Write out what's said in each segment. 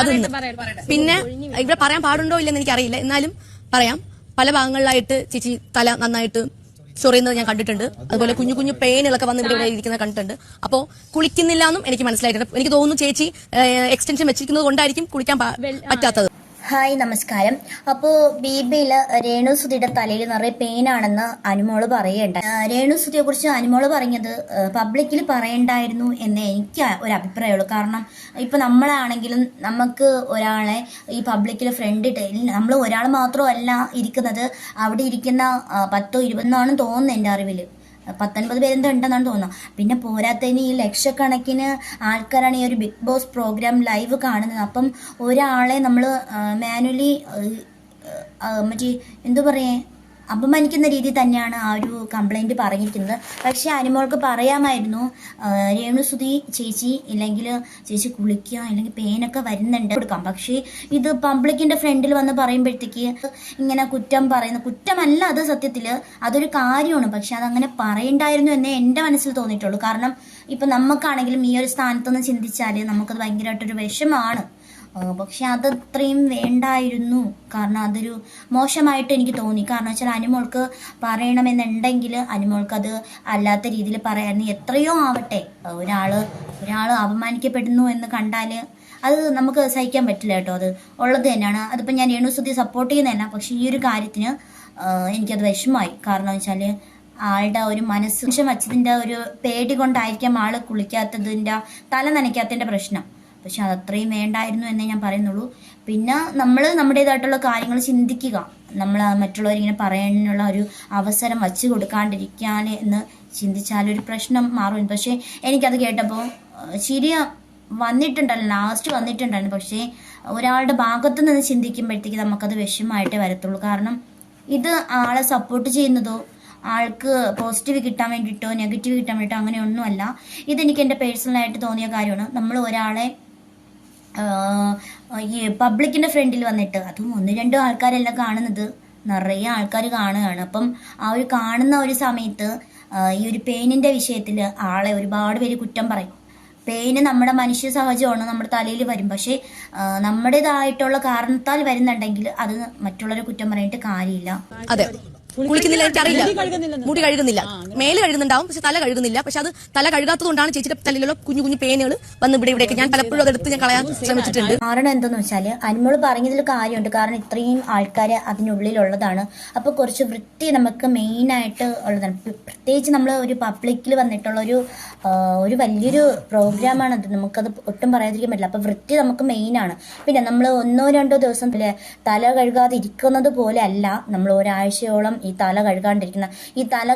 അതൊന്ന് പിന്നെ ഇവിടെ പറയാൻ പാടുണ്ടോ ഇല്ലെന്ന് എനിക്കറിയില്ല. എന്നാലും പറയാം. പല ഭാഗങ്ങളിലായിട്ട് ചേച്ചി തല നന്നായിട്ട് ചൊറിയുന്നത് ഞാൻ കണ്ടിട്ടുണ്ട്. അതുപോലെ കുഞ്ഞു കുഞ്ഞു പെയിനുകളൊക്കെ വന്ന് ഇവിടെ ഇവിടെ ഇരിക്കുന്നത് കണ്ടിട്ടുണ്ട്. അപ്പോൾ കുളിക്കുന്നില്ല എന്നും എനിക്ക് മനസ്സിലായിട്ടുണ്ട്. എനിക്ക് തോന്നുന്നു ചേച്ചി എക്സ്റ്റൻഷൻ വെച്ചിരിക്കുന്നത് കൊണ്ടായിരിക്കും കുളിക്കാൻ പറ്റാത്തത്. ഹായ് നമസ്കാരം. അപ്പോ ബീബിയിൽ രേണു സുധിയുടെ തലയിൽ നിറയെ പെയിനാണെന്ന് അനുമോൾ പറയേണ്ട ആ, രേണു സുധിയെ കുറിച്ച് അനുമോൾ പറഞ്ഞത് പബ്ലിക്കിൽ പറയണ്ടായിരുന്നു എന്ന് എനിക്ക് ഒരു അഭിപ്രായമുള്ളൂ. കാരണം ഇപ്പൊ നമ്മളാണെങ്കിലും നമുക്ക് ഒരാളെ ഈ പബ്ലിക്കിൽ ഫ്രണ്ട് നമ്മൾ ഒരാൾ മാത്രമല്ല ഇരിക്കുന്നത് അവിടെ ഇരിക്കുന്ന പത്തോ പത്തോ ആണെന്ന് തോന്നുന്നു എന്റെ അറിവിൽ പത്തൊൻപത് പേരെന്തോ ഉണ്ടെന്നാണ് തോന്നുന്നത് പിന്നെ പോരാത്തതിന് ഈ ലക്ഷക്കണക്കിന് ആൾക്കാരാണ് ഈ ഒരു ബിഗ് ബോസ് പ്രോഗ്രാം ലൈവ് കാണുന്നത്. അപ്പം ഒരാളെ നമ്മൾ മാനുവലി മറ്റേ എന്തോ പറയേ? അപമാനിക്കുന്ന രീതി തന്നെയാണ് ആ ഒരു കംപ്ലൈന്റ് പറഞ്ഞിരിക്കുന്നത്. പക്ഷേ അനുമോൾക്ക് പറയാമായിരുന്നു രേണുസുതി ചേച്ചി ഇല്ലെങ്കിൽ ചേച്ചി കുളിക്കുക അല്ലെങ്കിൽ പേനൊക്കെ വരുന്നുണ്ട് കൊടുക്കാം. പക്ഷേ ഇത് പബ്ലിക്കിന്റെ ഫ്രണ്ടിൽ വന്ന് പറയുമ്പോഴത്തേക്ക് ഇങ്ങനെ കുറ്റം പറയുന്ന കുറ്റമല്ല അത് സത്യത്തിൽ അതൊരു കാര്യമാണ്. പക്ഷെ അതങ്ങനെ പറയണ്ടായിരുന്നു എന്നേ എന്റെ മനസ്സിൽ തോന്നിയിട്ടുള്ളൂ. കാരണം ഇപ്പം നമുക്കാണെങ്കിലും ഈ ഒരു സ്ഥാനത്തൊന്ന് ചിന്തിച്ചാൽ നമുക്കത് ഭയങ്കരമായിട്ടൊരു വിഷമാണ്. പക്ഷെ അത് അത്രയും വേണ്ടായിരുന്നു. കാരണം അതൊരു മോശമായിട്ട് എനിക്ക് തോന്നി. കാരണം വെച്ചാൽ അനുമോൾക്ക് പറയണമെന്നുണ്ടെങ്കിൽ അനുമോൾക്ക് അത് അല്ലാത്ത രീതിയിൽ പറയാൻ എത്രയോ ആവട്ടെ. ഒരാൾ ഒരാൾ അപമാനിക്കപ്പെടുന്നു എന്ന് കണ്ടാൽ അത് നമുക്ക് സഹിക്കാൻ പറ്റില്ല കേട്ടോ. അത് ഉള്ളത് തന്നെയാണ്. അതിപ്പോൾ ഞാൻ രേണുസുതി സപ്പോർട്ട് ചെയ്യുന്നതല്ല പക്ഷെ ഈ ഒരു കാര്യത്തിന് എനിക്കത് വിഷമമായി. കാരണം വെച്ചാൽ ആളുടെ ഒരു മനസ്സ് നിമിഷം വച്ചതിന്റെ ഒരു പേടി കൊണ്ടായിരിക്കാം ആൾ കുളിക്കാത്തതിന്റെ തല നനയ്ക്കാത്തതിന്റെ പ്രശ്നം. പക്ഷെ അതത്രയും വേണ്ടായിരുന്നു എന്നേ ഞാൻ പറയുന്നുള്ളൂ. പിന്നെ നമ്മൾ നമ്മുടേതായിട്ടുള്ള കാര്യങ്ങൾ ചിന്തിക്കുക. നമ്മൾ മറ്റുള്ളവരിങ്ങനെ പറയാനുള്ള ഒരു അവസരം വച്ച് കൊടുക്കാണ്ടിരിക്കാൻ എന്ന് ചിന്തിച്ചാൽ ഒരു പ്രശ്നം മാറും. പക്ഷേ എനിക്കത് കേട്ടപ്പോൾ ശരിയ വന്നിട്ടുണ്ടല്ലോ ലാസ്റ്റ് വന്നിട്ടുണ്ടായിരുന്നു. പക്ഷേ ഒരാളുടെ ഭാഗത്തു നിന്ന് ചിന്തിക്കുമ്പോഴത്തേക്ക് നമുക്കത് വിഷമമായിട്ടേ വരത്തുള്ളൂ. കാരണം ഇത് ആളെ സപ്പോർട്ട് ചെയ്യുന്നതോ ആൾക്ക് പോസിറ്റീവ് കിട്ടാൻ വേണ്ടിയിട്ടോ നെഗറ്റീവ് കിട്ടാൻ വേണ്ടിയിട്ടോ അങ്ങനെയൊന്നുമല്ല. ഇതെനിക്ക് എന്റെ പേഴ്സണലായിട്ട് തോന്നിയ കാര്യമാണ്. നമ്മൾ ഒരാളെ ഈ പബ്ലിക്കിന്റെ ഫ്രണ്ടിൽ വന്നിട്ട്. അതും ഒന്ന് രണ്ടും ആൾക്കാരല്ല കാണുന്നത്. നിറയെ ആൾക്കാർ കാണുകയാണ്. അപ്പം ആ ഒരു കാണുന്ന ഒരു സമയത്ത് ഈ ഒരു പെയിനിന്റെ വിഷയത്തിൽ ആളെ ഒരുപാട് പേര് കുറ്റം പറയും. പെയിന് നമ്മുടെ മനുഷ്യ സഹജമാണ് നമ്മുടെ തലയിൽ വരും. പക്ഷേ നമ്മുടേതായിട്ടുള്ള കാരണത്താൽ വരുന്നുണ്ടെങ്കിൽ അത് മറ്റുള്ളവരെ കുറ്റം പറഞ്ഞിട്ട് കാര്യമില്ല. അതെ. കുളിക്കുന്നില്ല എനിക്കറിയില്ല. മുടി കഴുകുന്നില്ല. മേൽ കഴുകുന്നുണ്ടാവും പക്ഷെ തല കഴുകുന്നില്ല. പക്ഷെ അത് തല കഴുകാത്തത് കൊണ്ടാണ് ചേച്ചിയുടെ തലയിലുള്ള കുഞ്ഞു കുഞ്ഞു പേനുകൾ വന്ന് ഇവിടെ ഇവിടെയൊക്കെ ഞാൻ പലപ്പോഴും അതെടുത്ത് ഞാൻ കളയാൻ ശ്രമിച്ചിട്ടുണ്ട്. കാരണം എന്തെന്ന് വെച്ചാൽ അനുമോൾ പറഞ്ഞതിൽ കാര്യമുണ്ട്. കാരണം ഇത്രയും ആൾക്കാർ അതിനുള്ളിലുള്ളതാണ്. അപ്പോൾ കുറച്ച് വൃത്തി നമുക്ക് മെയിനായിട്ട് ഉള്ളതാണ്. പ്രത്യേകിച്ച് നമ്മൾ ഒരു പബ്ലിക്കിൽ വന്നിട്ടുള്ള ഒരു ഒരു വലിയൊരു അത്. നമുക്കത് ഒട്ടും പറയാതിരിക്കാൻ പറ്റില്ല. അപ്പോൾ വൃത്തി നമുക്ക് മെയിനാണ്. പിന്നെ നമ്മൾ ഒന്നോ രണ്ടോ ദിവസം തല കഴുകാതെ ഇരിക്കുന്നത് പോലെ അല്ല നമ്മൾ ഒരാഴ്ചയോളം ഈ തല കഴുകാണ്ടിരിക്കുന്ന ഈ തല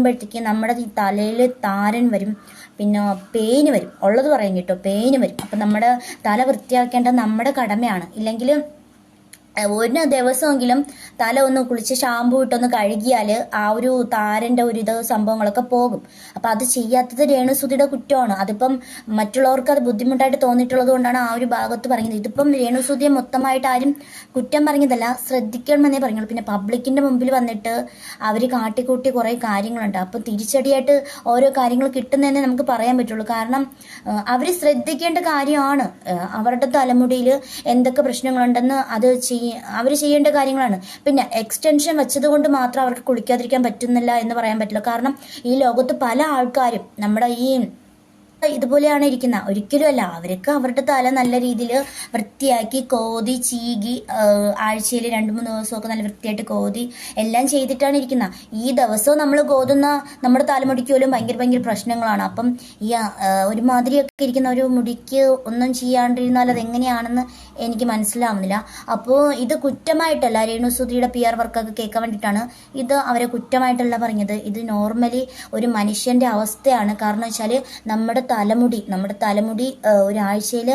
കഴുകാണ്ടിരിക്കുമ്പോഴത്തേക്ക് നമ്മുടെ ഈ തലയിൽ താരൻ വരും പിന്നെ പെയിന് വരും. ഉള്ളത് പറയാൻ കേട്ടോ പെയിന് വരും. അപ്പം നമ്മുടെ തല വൃത്തിയാക്കേണ്ടത് നമ്മുടെ കടമയാണ്. ഇല്ലെങ്കിൽ ഒരു ദിവസമെങ്കിലും തല ഒന്ന് കുളിച്ച് ഷാമ്പു ഇട്ടൊന്ന് കഴുകിയാൽ ആ ഒരു താരന്റെ ഒരു ഇത് സംഭവങ്ങളൊക്കെ പോകും. അപ്പം അത് ചെയ്യാത്തത് രേണുസുതിയുടെ കുറ്റമാണ്. അതിപ്പം മറ്റുള്ളവർക്ക് അത് ബുദ്ധിമുട്ടായിട്ട് തോന്നിയിട്ടുള്ളത് കൊണ്ടാണ് ആ ഒരു ഭാഗത്ത് പറയുന്നത്. ഇതിപ്പം രേണുസുതിയെ മൊത്തമായിട്ട് ആരും കുറ്റം പറഞ്ഞതല്ല ശ്രദ്ധിക്കണമെന്നേ പറഞ്ഞുള്ളൂ പിന്നെ പബ്ലിക്കിന്റെ മുമ്പിൽ വന്നിട്ട് അവർ കാട്ടിക്കൂട്ടി കുറേ കാര്യങ്ങളുണ്ട്. അപ്പം തിരിച്ചടിയായിട്ട് ഓരോ കാര്യങ്ങൾ കിട്ടുന്നതെന്നേ നമുക്ക് പറയാൻ പറ്റുള്ളൂ. കാരണം അവർ ശ്രദ്ധിക്കേണ്ട കാര്യമാണ്. അവരുടെ തലമുടിയിൽ എന്തൊക്കെ പ്രശ്നങ്ങളുണ്ടെന്ന് അത് ചെയ്യ അവർ ചെയ്യേണ്ട കാര്യങ്ങളാണ്. പിന്നെ എക്സ്റ്റൻഷൻ വെച്ചത് കൊണ്ട് മാത്രം അവർക്ക് കുളിക്കാതിരിക്കാൻ പറ്റുന്നില്ല എന്ന് പറയാൻ പറ്റില്ല. കാരണം ഈ ലോകത്ത് പല ആൾക്കാരും നമ്മുടെ ഈ ഇതുപോലെയാണ് ഇരിക്കുന്ന. ഒരിക്കലുമല്ല അവർക്ക് അവരുടെ തല നല്ല രീതിയിൽ വൃത്തിയാക്കി കോതി ചീകി ആഴ്ചയിൽ രണ്ട് മൂന്ന് ദിവസമൊക്കെ നല്ല വൃത്തിയായിട്ട് കോതി എല്ലാം ചെയ്തിട്ടാണ് ഇരിക്കുന്നത് ഈ ദിവസവും നമ്മൾ കോതുന്ന നമ്മുടെ തലമുടിക്ക് പോലും ഭയങ്കര ഭയങ്കര പ്രശ്നങ്ങളാണ്. അപ്പം ഈ ഒരുമാതിരിയൊക്കെ ഇരിക്കുന്ന ഒരു മുടിക്ക് ഒന്നും ചെയ്യാണ്ടിരുന്നാൽ അതെങ്ങനെയാണെന്ന് എനിക്ക് മനസ്സിലാവുന്നില്ല. അപ്പോൾ ഇത് കുറ്റമായിട്ടല്ല. രേണുസുതിയുടെ പി ആർ വർക്കൊക്കെ കേൾക്കാൻ വേണ്ടിയിട്ടാണ് ഇത് അവരെ കുറ്റമായിട്ടല്ല പറഞ്ഞത്. ഇത് നോർമലി ഒരു മനുഷ്യന്റെ അവസ്ഥയാണ്. കാരണം വെച്ചാൽ നമ്മുടെ തലമുടി നമ്മുടെ തലമുടി ഒരാഴ്ചയിൽ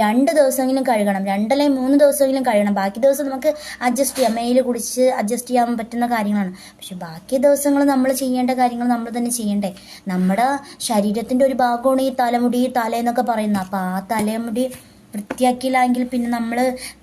രണ്ട് ദിവസമെങ്കിലും കഴുകണം രണ്ടല്ലേ മൂന്ന് ദിവസമെങ്കിലും കഴുകണം. ബാക്കി ദിവസം നമുക്ക് അഡ്ജസ്റ്റ് ചെയ്യാം. മെയിൽ കുടിച്ച് അഡ്ജസ്റ്റ് ചെയ്യാൻ പറ്റുന്ന കാര്യങ്ങളാണ്. പക്ഷെ ബാക്കി ദിവസങ്ങൾ നമ്മൾ ചെയ്യേണ്ട കാര്യങ്ങൾ നമ്മൾ തന്നെ ചെയ്യണ്ടേ. നമ്മുടെ ശരീരത്തിന്റെ ഒരു ഭാഗമാണ് ഈ തലമുടി തല എന്നൊക്കെ പറയുന്നത്. അപ്പോൾ ആ തലമുടി വൃത്തിയാക്കിയില്ലെങ്കിൽ പിന്നെ നമ്മൾ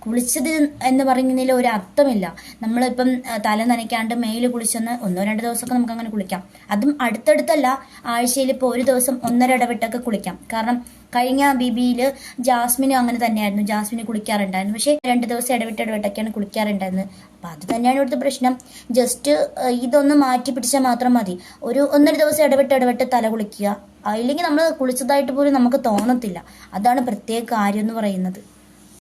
കുളിച്ചത് എന്ന് പറയുന്നതിൽ ഒരു അർത്ഥമില്ല. നമ്മളിപ്പം തല നനയ്ക്കാണ്ട് മെയിൽ കുളിച്ചെന്ന് ഒന്നോ രണ്ടോ ദിവസമൊക്കെ നമുക്ക് അങ്ങനെ കുളിക്കാം. അതും അടുത്തടുത്തല്ല ആഴ്ചയിൽ ഇപ്പോൾ ഒരു ദിവസം ഒന്നര ഇടവിട്ടൊക്കെ കുളിക്കാം. കാരണം കഴിഞ്ഞ ബിബിയിൽ ജാസ്മിനും അങ്ങനെ തന്നെയായിരുന്നു. ജാസ്മിന് കുളിക്കാറുണ്ടായിരുന്നു. പക്ഷേ രണ്ട് ദിവസം ഇടവിട്ട് ഇടവിട്ടൊക്കെയാണ് കുളിക്കാറുണ്ടായിരുന്നത്. അപ്പം അത് തന്നെയാണ് ഇവിടുത്തെ പ്രശ്നം. ജസ്റ്റ് ഇതൊന്ന് മാറ്റി പിടിച്ചാൽ മാത്രം മതി. ഒരു ഒന്നര ദിവസം ഇടവിട്ട് ഇടവിട്ട് തല കുളിക്കുക. അല്ലെങ്കിൽ നമ്മൾ കുളിച്ചതായിട്ട് പോലും നമുക്ക് തോന്നത്തില്ല. അതാണ് പ്രത്യേക കാര്യം എന്ന് പറയുന്നത്.